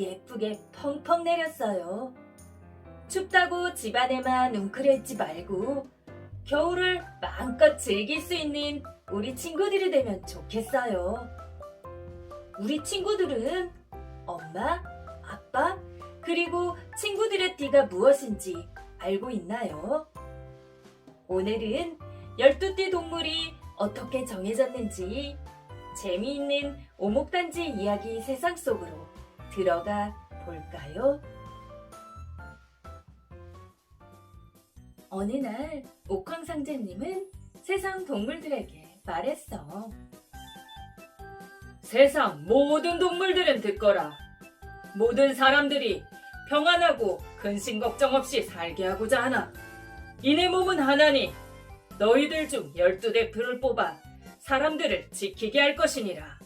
예쁘게 펑펑 내렸어요. 춥다고 집안에만 웅크려있지 말고 겨울을 마음껏 즐길 수 있는 우리 친구들이 되면 좋겠어요. 우리 친구들은 엄마, 아빠, 그리고 친구들의 띠가 무엇인지 알고 있나요? 오늘은 12띠 동물이 어떻게 정해졌는지 재미있는 오목단지 이야기 세상 속으로 들어가 볼까요? 어느 날 옥황상제님은 세상 동물들에게 말했어. 세상 모든 동물들은 듣거라. 모든 사람들이 평안하고 근심 걱정 없이 살게 하고자 하나. 이내 몸은 하나니 너희들 중 열두 대표를 뽑아 사람들을 지키게 할 것이니라.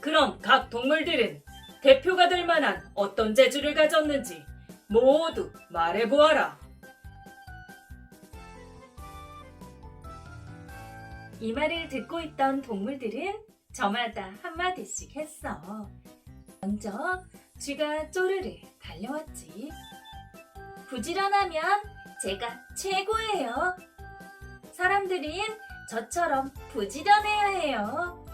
그럼 각 동물들은 대표가 될 만한 어떤 재주를 가졌는지 모두 말해보아라. 이 말을 듣고 있던 동물들은 저마다 한마디씩 했어. 먼저 쥐가 쪼르르 달려왔지. 부지런하면 제가 최고예요. 사람들은 저처럼 부지런해야 해요.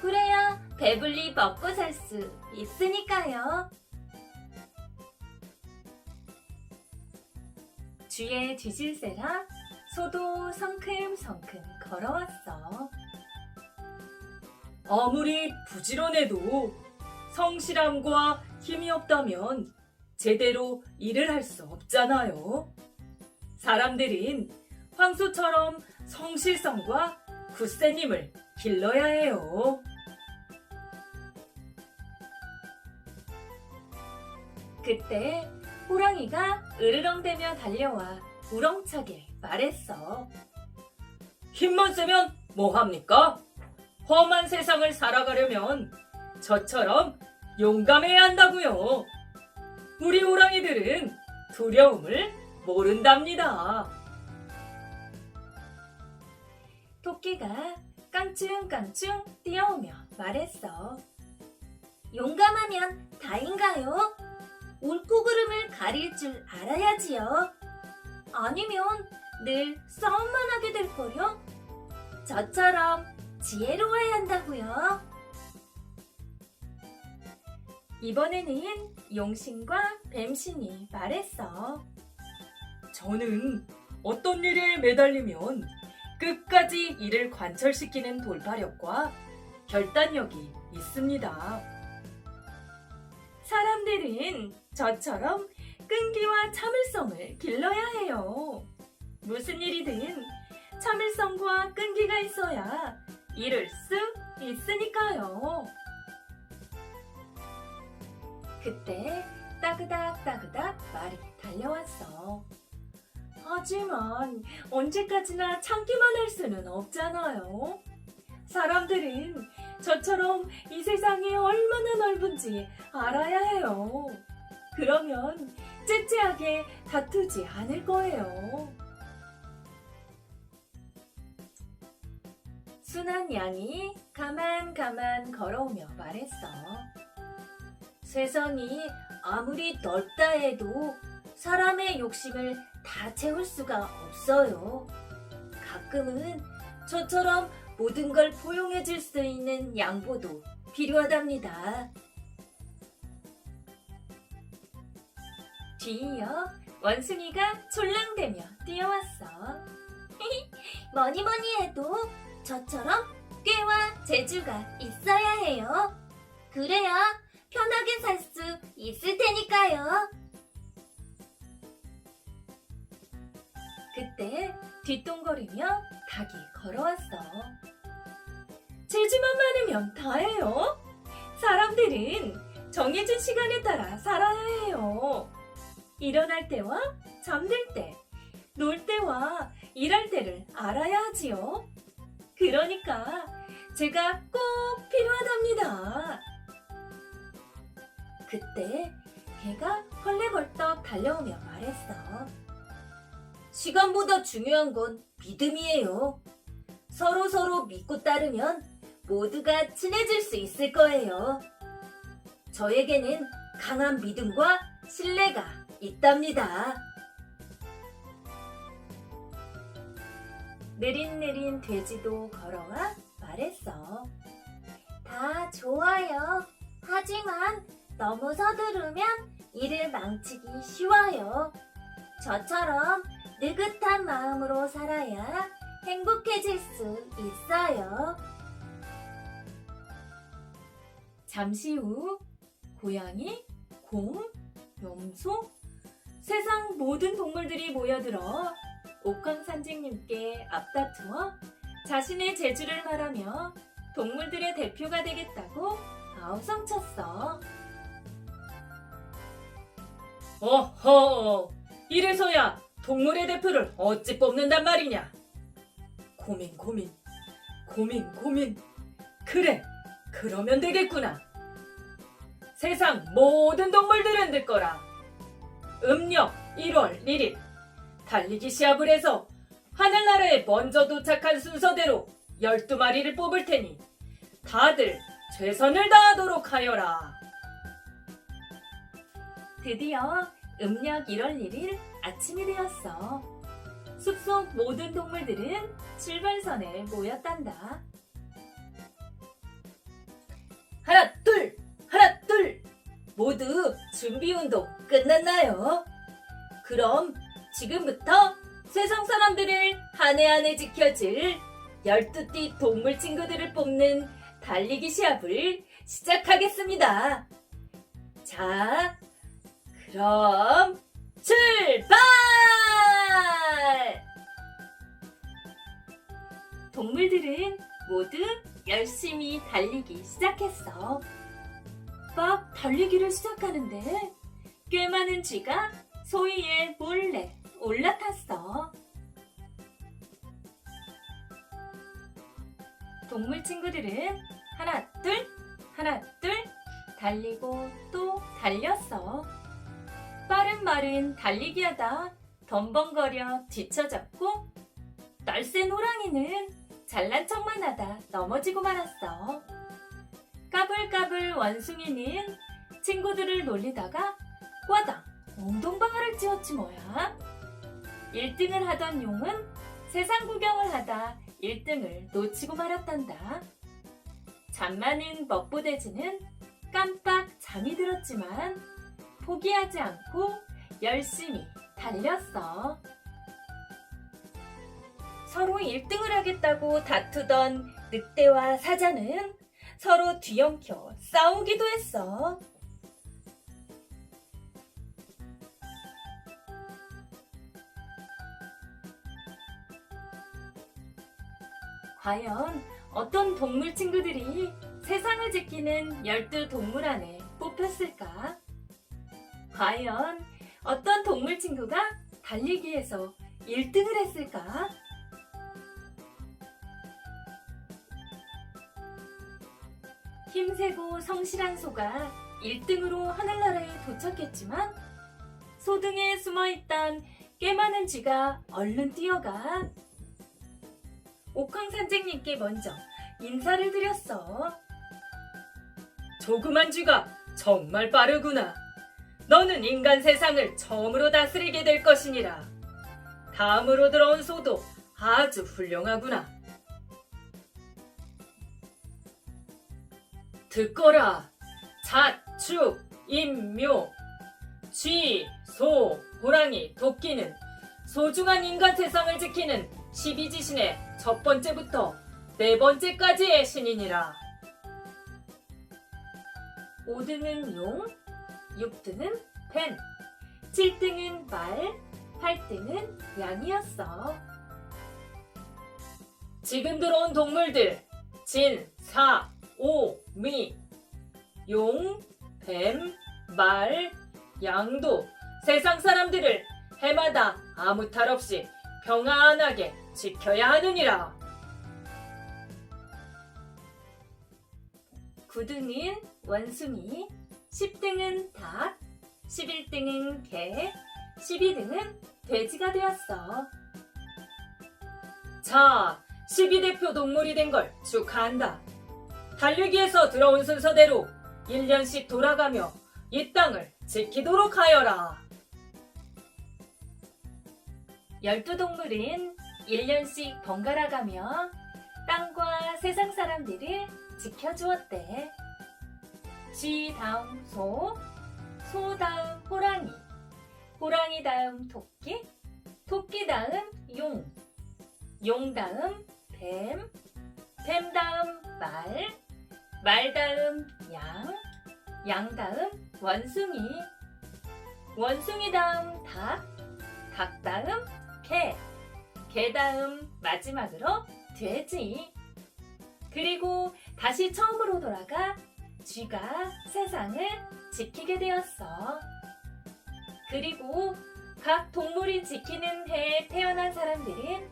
그래야 배불리 먹고 살 수 있으니까요. 쥐의 뒤질세라 소도 성큼성큼 걸어왔어. 아무리 부지런해도 성실함과 힘이 없다면 제대로 일을 할 수 없잖아요. 사람들은 황소처럼 성실성과 굳센힘을 길러야 해요. 그때 호랑이가 으르렁대며 달려와 우렁차게 말했어. 힘만 세면 뭐합니까? 험한 세상을 살아가려면 저처럼 용감해야 한다고요. 우리 호랑이들은 두려움을 모른답니다. 토끼가 깡충깡충 뛰어오며 말했어. 용감하면 다인가요? 옳고 그름을 가릴 줄 알아야지요. 아니면 늘 싸움만 하게 될 거요. 저처럼 지혜로워야 한다고요. 이번에는 용신과 뱀신이 말했어. 저는 어떤 일에 매달리면 끝까지 이를 관철시키는 돌파력과 결단력이 있습니다. 사람들은 저처럼 끈기와 참을성을 길러야 해요. 무슨 일이든 참을성과 끈기가 있어야 이룰 수 있으니까요. 그때 따그닥 따그닥 말이 달려왔어. 하지만 언제까지나 참기만 할 수는 없잖아요. 사람들은 저처럼 이 세상이 얼마나 넓은지 알아야 해요. 그러면 째째하게 다투지 않을 거예요. 순한 양이 가만 가만 걸어오며 말했어. 세상이 아무리 넓다 해도 사람의 욕심을 다 채울 수가 없어요. 가끔은 저처럼 모든 걸 포용해 줄 수 있는 양보도 필요하답니다. 뒤이어 원숭이가 졸랑대며 뛰어왔어. 뭐니 뭐니 해도 저처럼 꾀와 재주가 있어야 해요. 그래야 편하게 살 수 있을 테니까요. 그때 뒷동거리며 닭이 걸어왔어. 재주만 많으면 다해요. 사람들은 정해진 시간에 따라 살아야 해요. 일어날 때와 잠들 때, 놀 때와 일할 때를 알아야 하지요. 그러니까 제가 꼭 필요하답니다. 그때 개가 헐레벌떡 달려오며 말했어. 시간보다 중요한 건 믿음이에요. 서로 서로 믿고 따르면 모두가 친해질 수 있을 거예요. 저에게는 강한 믿음과 신뢰가 있답니다. 느릿느릿 돼지도 걸어와 말했어. 다 좋아요. 하지만 너무 서두르면 일을 망치기 쉬워요. 저처럼 느긋한 마음으로 살아야 행복해질 수 있어요. 잠시 후 고양이, 곰, 염소, 세상 모든 동물들이 모여들어 옥황산증님께 앞다투어 자신의 재주를 말하며 동물들의 대표가 되겠다고 아우성쳤어. 어허, 이래서야 동물의 대표를 어찌 뽑는단 말이냐? 고민, 고민, 고민, 고민. 그래, 그러면 되겠구나. 세상 모든 동물들은 듣거라. 음력 1월 1일 달리기 시합을 해서 하늘나라에 먼저 도착한 순서대로 12마리를 뽑을 테니 다들 최선을 다하도록 하여라. 드디어 음력 1월 1일 아침이 되었어. 숲속 모든 동물들은 출발선에 모였단다. 하나, 둘, 하나, 둘. 모두 준비 운동 끝났나요? 그럼 지금부터 세상 사람들을 한 해 한 해 지켜줄 12띠 동물 친구들을 뽑는 달리기 시합을 시작하겠습니다. 자, 그럼 출발! 동물들은 모두 열심히 달리기 시작했어. 막 달리기를 시작하는데 꽤 많은 쥐가 소희에 몰래 올라탔어. 동물 친구들은 하나 둘 하나 둘 달리고 또 달렸어. 빠른 말은 달리기 하다 덤벙거려 뒤쳐졌고 날쌘 호랑이는 잘난 척만 하다 넘어지고 말았어. 까불까불 원숭이는 친구들을 놀리다가 꽈당 엉덩방아를 찧었지 뭐야. 1등을 하던 용은 세상 구경을 하다 1등을 놓치고 말았단다. 잠 많은 먹보돼지는 깜빡 잠이 들었지만 포기하지 않고 열심히 달렸어. 서로 1등을 하겠다고 다투던 늑대와 사자는 서로 뒤엉켜 싸우기도 했어. 과연 어떤 동물 친구들이 세상을 지키는 열두 동물 안에 뽑혔을까? 과연 어떤 동물 친구가 달리기에서 1등을 했을까? 힘세고 성실한 소가 1등으로 하늘나라에 도착했지만 소등에 숨어있던 꽤 많은 쥐가 얼른 뛰어가 옥황 산쟁님께 먼저 인사를 드렸어. 조그만 쥐가 정말 빠르구나. 너는 인간 세상을 처음으로 다스리게 될 것이니라. 다음으로 들어온 소도 아주 훌륭하구나. 듣거라. 자축, 임묘, 쥐, 소, 호랑이, 도끼는 소중한 인간 세상을 지키는 12지신의 첫 번째부터 네 번째까지의 신이니라. 5등은 용, 6등은 뱀, 7등은 말, 8등은 양이었어. 지금 들어온 동물들, 진, 사, 오, 미, 용, 뱀, 말, 양도 세상 사람들을 해마다 아무 탈 없이 평안하게 지켜야 하느니라. 9등은 원숭이, 10등은 닭, 11등은 개, 12등은 돼지가 되었어. 자, 12대표 동물이 된 걸 축하한다. 달리기에서 들어온 순서대로 1년씩 돌아가며 이 땅을 지키도록 하여라. 열두 동물은 1년씩 번갈아 가며 땅과 세상 사람들을 지켜주었대. 쥐 다음 소, 소 다음 호랑이, 호랑이 다음 토끼, 토끼 다음 용, 용 다음 뱀, 뱀 다음 말, 말 다음 양, 양 다음 원숭이, 원숭이 다음 닭, 닭 다음 개, 개 다음 마지막으로 돼지. 그리고 다시 처음으로 돌아가 쥐가 세상을 지키게 되었어. 그리고 각 동물이 지키는 해에 태어난 사람들은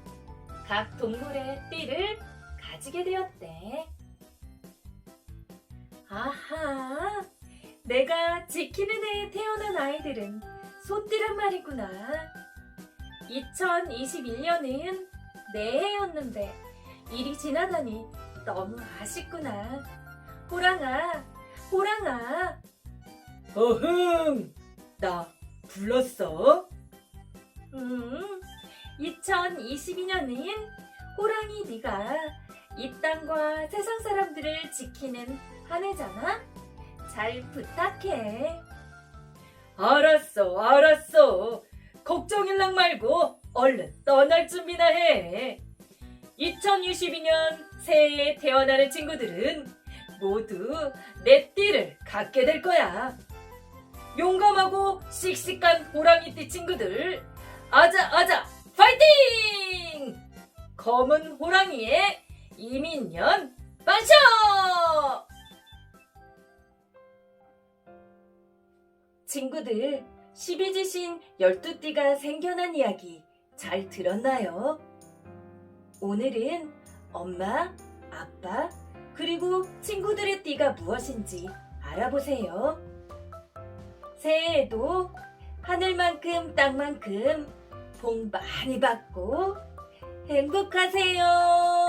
각 동물의 띠를 가지게 되었대. 아하, 내가 지키는 해에 태어난 아이들은 소띠란 말이구나. 2021년은 내 해였는데 일이 지나다니 너무 아쉽구나. 호랑아, 호랑아. 어흥! 나 불렀어? 음, 2022년은 호랑이 네가 이 땅과 세상 사람들을 지키는 한 해잖아. 잘 부탁해. 알았어, 알았어. 걱정일랑 말고 얼른 떠날 준비나 해. 2022년 새해에 태어나는 친구들은 모두 내 띠를 갖게 될 거야. 용감하고 씩씩한 호랑이띠 친구들, 아자, 아자, 파이팅! 검은 호랑이의 이민년 빠셔! 친구들, 12지신 12띠가 생겨난 이야기 잘 들었나요? 오늘은 엄마, 아빠, 그리고 친구들의 띠가 무엇인지 알아보세요. 새해에도 하늘만큼 땅만큼 복 많이 받고 행복하세요.